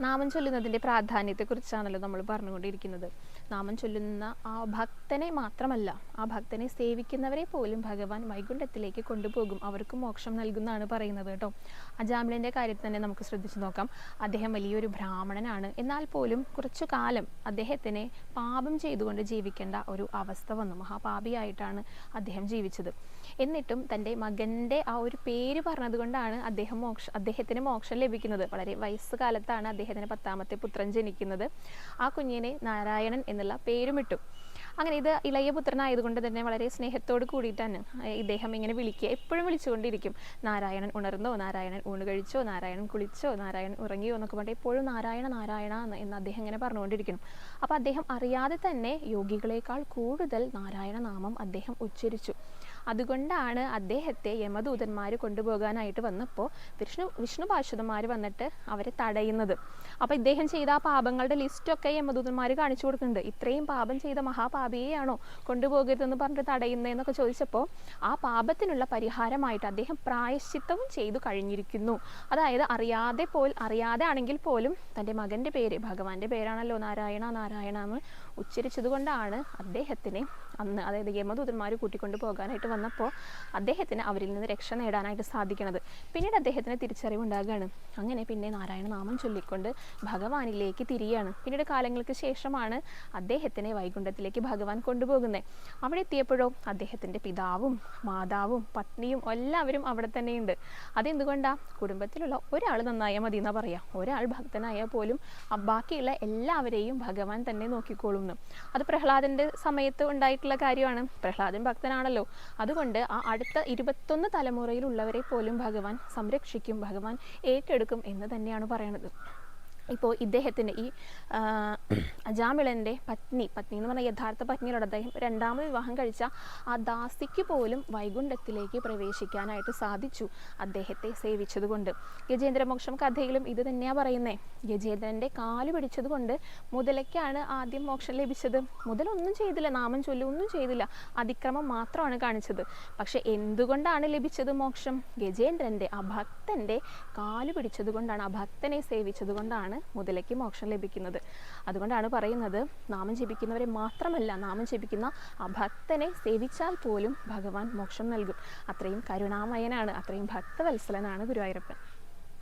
നാമം ചൊല്ലുന്നതിന്റെ പ്രാധാന്യത്തെക്കുറിച്ചാണല്ലോ നമ്മൾ പറഞ്ഞുകൊണ്ടിരിക്കുന്നത്. നാമം ചൊല്ലുന്ന ആ ഭക്തനെ മാത്രമല്ല ആ ഭക്തനെ സേവിക്കുന്നവരെ പോലും ഭഗവാൻ വൈകുണ്ഠത്തിലേക്ക് കൊണ്ടുപോകും. അവർക്ക് മോക്ഷം നൽകുന്നതാണ് പറയുന്നത് കേട്ടോ. അജാമിലിന്റെ കാര്യത്തിൽ തന്നെ നമുക്ക് ശ്രദ്ധിച്ചു നോക്കാം. അദ്ദേഹം വലിയൊരു ബ്രാഹ്മണനാണ്. എന്നാൽ പോലും കുറച്ചു കാലം അദ്ദേഹത്തിനെ പാപം ചെയ്തുകൊണ്ട് ജീവിക്കേണ്ട ഒരു അവസ്ഥ വന്നു. മഹാപാപിയായിട്ടാണ് അദ്ദേഹം ജീവിച്ചത്. എന്നിട്ടും തന്റെ മകന്റെ ആ ഒരു പേര് പറഞ്ഞതുകൊണ്ടാണ് അദ്ദേഹം മോക്ഷ അദ്ദേഹത്തിന് മോക്ഷം ലഭിക്കുന്നത്. വളരെ വയസ്സുകാലത്താണ് അദ്ദേഹത്തിന് പത്താമത്തെ പുത്രൻ ജനിക്കുന്നത്. ആ കുഞ്ഞിനെ നാരായണൻ എന്നുള്ള പേരുമിട്ടു. അങ്ങനെ ഇത് ഇളയ പുത്രനായതുകൊണ്ട് തന്നെ വളരെ സ്നേഹത്തോട് കൂടിയിട്ടാണ് ഇദ്ദേഹം ഇങ്ങനെ വിളിക്കുക. എപ്പോഴും വിളിച്ചുകൊണ്ടിരിക്കും. നാരായണൻ ഉണർന്നോ? നാരായണൻ ഊണ് കഴിച്ചോ? നാരായണൻ കുളിച്ചോ? നാരായണൻ ഉറങ്ങിയോ? എന്നൊക്കെ പറഞ്ഞിട്ട് എപ്പോഴും നാരായണ നാരായണ എന്ന് അദ്ദേഹം ഇങ്ങനെ പറഞ്ഞുകൊണ്ടിരിക്കണം അപ്പോൾ അദ്ദേഹം അറിയാതെ തന്നെ യോഗികളെക്കാൾ കൂടുതൽ നാരായണ നാമം അദ്ദേഹം ഉച്ചരിച്ചു. അതുകൊണ്ടാണ് അദ്ദേഹത്തെ യമദൂതന്മാർ കൊണ്ടുപോകാനായിട്ട് വന്നപ്പോൾ വിഷ്ണു വിഷ്ണു പാർശ്വതന്മാർ വന്നിട്ട് അവരെ തടയുന്നത്. അപ്പോൾ ഇദ്ദേഹം ചെയ്ത ആ പാപങ്ങളുടെ ലിസ്റ്റൊക്കെ യമദൂതന്മാർ കാണിച്ചു കൊടുക്കുന്നുണ്ട്. ഇത്രയും പാപം ചെയ്ത മഹാപാപിയെയാണോ കൊണ്ടുപോകരുതെന്ന് പറഞ്ഞിട്ട് തടയുന്നതെന്നൊക്കെ ചോദിച്ചപ്പോൾ ആ പാപത്തിനുള്ള പരിഹാരമായിട്ട് അദ്ദേഹം പ്രായശ്ചിത്തവും ചെയ്തു കഴിഞ്ഞിരിക്കുന്നു. അതായത് അറിയാതെ പോൽ അറിയാതെ ആണെങ്കിൽ പോലും തന്റെ മകന്റെ പേര് ഭഗവാന്റെ പേരാണല്ലോ നാരായണ നാരായണ എന്ന് ഉച്ചരിച്ചതുകൊണ്ടാണ് അദ്ദേഹത്തിനെ അന്ന് അതായത് യമദൂതന്മാർ കൂട്ടിക്കൊണ്ട് പോകാനായിട്ട് വന്നപ്പോൾ അദ്ദേഹത്തിന് അവരിൽ നിന്ന് രക്ഷ നേടാനായിട്ട് സാധിക്കണത്. പിന്നീട് അദ്ദേഹത്തിന് തിരിച്ചറിവുണ്ടാകുകയാണ് അങ്ങനെ പിന്നെ നാരായണ നാമം ചൊല്ലിക്കൊണ്ട് ഭഗവാനിലേക്ക് തിരിയാണ്. പിന്നീട് കാലങ്ങൾക്ക് ശേഷമാണ് അദ്ദേഹത്തിനെ വൈകുണ്ഠത്തിലേക്ക് ഭഗവാൻ കൊണ്ടുപോകുന്നത് അവിടെ എത്തിയപ്പോഴോ അദ്ദേഹത്തിന്റെ പിതാവും മാതാവും പത്നിയും എല്ലാവരും അവിടെ തന്നെയുണ്ട്. അതെന്തുകൊണ്ടാണ് കുടുംബത്തിലുള്ള ഒരാൾ നന്നായാൽ മതി എന്നാ പറയാ. ഒരാൾ ഭക്തനായാൽ പോലും ബാക്കിയുള്ള എല്ലാവരെയും ഭഗവാൻ തന്നെ നോക്കിക്കോളും അത് പ്രഹ്ലാദന്റെ സമയത്ത് ഉണ്ടായിട്ടുള്ള കാര്യമാണ്. പ്രഹ്ലാദൻ ഭക്തനാണല്ലോ. അതുകൊണ്ട് ആ അടുത്ത ഇരുപത്തൊന്ന് തലമുറയിലുള്ളവരെ പോലും ഭഗവാൻ സംരക്ഷിക്കും ഭഗവാൻ ഏറ്റെടുക്കും എന്ന് തന്നെയാണ് പറയണത്. ഇപ്പോൾ ഇദ്ദേഹത്തിന്റെ ഈ അജാമിളന്റെ പത്നി പത്നി എന്ന് പറഞ്ഞാൽ യഥാർത്ഥ പത്നിയോട് അദ്ദേഹം രണ്ടാമത് വിവാഹം കഴിച്ച ആ ദാസിക്ക് പോലും വൈകുണ്ഠത്തിലേക്ക് പ്രവേശിക്കാനായിട്ട് സാധിച്ചു അദ്ദേഹത്തെ സേവിച്ചതുകൊണ്ട്. ഗജേന്ദ്രമോക്ഷം കഥയിലും ഇത് തന്നെയാണ് പറയുന്നത് ഗജേന്ദ്രന്റെ കാൽ പിടിച്ചതുകൊണ്ട് മുതലയ്ക്കാണ് ആദ്യം മോക്ഷം ലഭിച്ചത്. മുതലൊന്നും ചെയ്തില്ല നാമം ചൊല്ലി ഒന്നും ചെയ്തില്ല അതിക്രമം മാത്രമാണ് കാണിച്ചത്. പക്ഷെ എന്തുകൊണ്ടാണ് ലഭിച്ചത് മോക്ഷം? ഗജേന്ദ്രന്റെ ആ ഭക്തന്റെ കാൽ പിടിച്ചതുകൊണ്ടാണ് ആ ഭക്തനെ സേവിച്ചത് കൊണ്ടാണ് മുതലയ്ക്ക് മോക്ഷം ലഭിക്കുന്നത്. അതുകൊണ്ടാണ് പറയുന്നത് നാമം ജപിക്കുന്നവരെ മാത്രമല്ല നാമം ജപിക്കുന്ന ആ ഭക്തനെ സേവിച്ചാൽ പോലും ഭഗവാൻ മോക്ഷം നൽകും. അത്രയും കരുണാമയനാണ് അത്രയും ഭക്തവത്സലനാണ് ഗുരുവായൂരപ്പൻ.